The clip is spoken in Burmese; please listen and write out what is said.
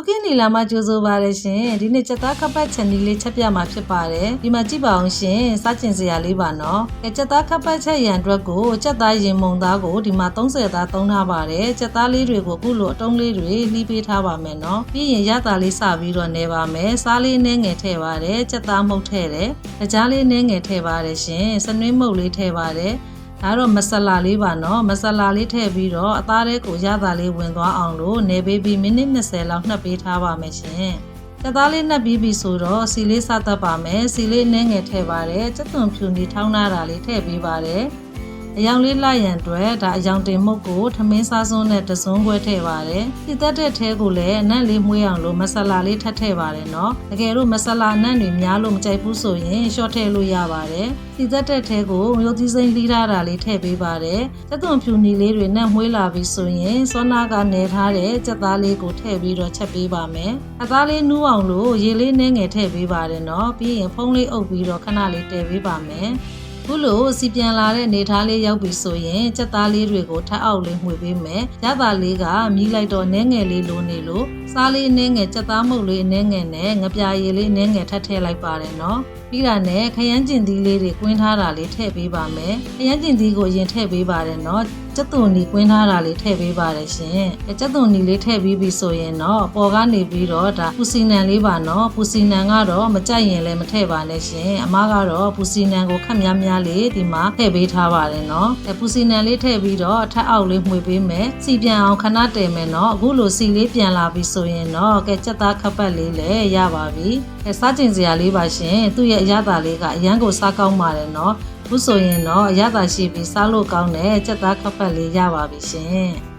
ကိုကင်းနီလာမကြိုးဆိုပါရရှင်ဒီနေ့ချက်သားခပ်ပတ်ချန်ဒီလေးချက်ပြမှာဖြစ်ပါတယ်ဒီမှာကြည့်ပါအောင်ရှင်စားကျင်စရာလေးပါနော်အဲချက်သားခပ်ပတ်ချက်ရန်အတွက်ကိုချက်သားရင်မုံသားကိုဒီမှာ30သားသုံးထားပါတယ်ချက်သားလေးတွေကိုအခုလိုအတုံးလေးတွေလှီးပေးထားပါမယ်နော်ပြီးရင်ရတာလေးစပြီးတော့နေပါမယ်စားလေးနဲ့ငယ်ထည့်ပါတယ်ချက်သားမှုတ်ထည့်တယ်ကြားလေးနဲ့ငယ်ထည့်ပါတယ်ရှင်စနွေးမုတ်လေးထည့်ပါတယ် ဒါတော့မဆလာလေးပါနော်မဆလာလေးထည့်ပြီးတော့အသားလေးကိုရတာလေးဝင်သွားအောင်လို့နေပေးပြီးမိနစ်20လောက်နှက်ပေးထားပါမယ်ရှင်။တက်သားလေးနှက်ပြီးပြီဆိုတော့စီလေးစသက်ပါမယ်စီလေးနည်းငယ်ထည့်ပါတယ်စက်သွန်ဖြူနေထောင်းနာတာလေးထည့်ပေးပါတယ်။ အယောင်လေးလိုက်ရန်အတွက်ဒါအယောင်တင်မှုတ်ကိုထမင်းစားစွန်းနဲ့တစွန်းခွဲထည့်ပါတယ်။စီသက်တဲ့ထဲကိုလည်းအနံ့လေးမွေးအောင်လို့မဆလာလေးထပ်ထည့်ပါတယ်နော်။တကယ်လို့မဆလာအနံ့တွေများလို့မကြိုက်ဘူးဆိုရင်ရှော့ထည့်လို့ရပါတယ်။စီသက်တဲ့ထဲကိုရိုသီးစိမ့်လှီးထားတာလေးထည့်ပေးပါတယ်။စက်သွန်ဖြူနီလေးတွေနဲ့မွေးလာပြီဆိုရင်စောနာကနေထားတဲ့ကြက်သားလေးကိုထည့်ပြီးတော့ချက်ပေးပါမယ်။အသားလေးနူးအောင်လို့ရေလေးနှဲငယ်ထည့်ပေးပါတယ်နော်။ပြီးရင်ဖုံးလေးအုပ်ပြီးတော့ခဏလေးတည်ပေးပါမယ်။ ခုလိုစီပြန်လာတဲ့နေသားလေးရောက်ပြီဆိုရင်စက်သားလေးတွေကိုထပ်အောက်လေးမှွေပေးမယ်။ရတာလေးကမြည်လိုက်တော့နှဲငယ်လေးလိုနေလို့စားလေးနှဲငယ်စက်သားမုတ်လေးနှဲငယ်နဲ့ငပြာရည်လေးနှဲငယ်ထပ်ထည့်လိုက်ပါတယ်နော်။ပြီးတာနဲ့ခရမ်းကျင်သီးလေးတွေကွင်းထားတာလေးထည့်ပေးပါမယ်။ခရမ်းကျင်သီးကိုရင်ထည့်ပေးပါတယ်နော်။ စက်သွန်နီကွင်းထားတာလေးထည့်ပေးပါတယ်ရှင်။အဲစက်သွန်နီလေးထည့်ပြီးပြီဆိုရင်တော့ပေါ်ကနေပြီးတော့ဒါပူစီနံလေးပါနော်။ပူစီနံကတော့မကြိုက်ရင်လည်းမထည့်ပါနဲ့ရှင်။အမကတော့ပူစီနံကိုခက်များများလေးဒီမှာထည့်ပေးထားပါတယ်နော်။အဲပူစီနံလေးထည့်ပြီးတော့ထပ်အောက်လေးမှွေပေးမယ်။စီပြန်အောင်ခဏတည်မယ်နော်။အခုလိုစီလေးပြန်လာပြီဆိုရင်တော့ကဲစက်သားခပ်ပတ်လေးလည်းရပါပြီ။အဲစားကျင်စရာလေးပါရှင်။သူ့ရဲ့အရသာလေးကအရန်ကိုစားကောင်းပါတယ်နော်။အ ခုဆိုရင်တော့အရသာရှိပြီးစားလို့ကောင်းတဲ့စက်သားခပ်ပတ်လေးရပါပြီရှင်။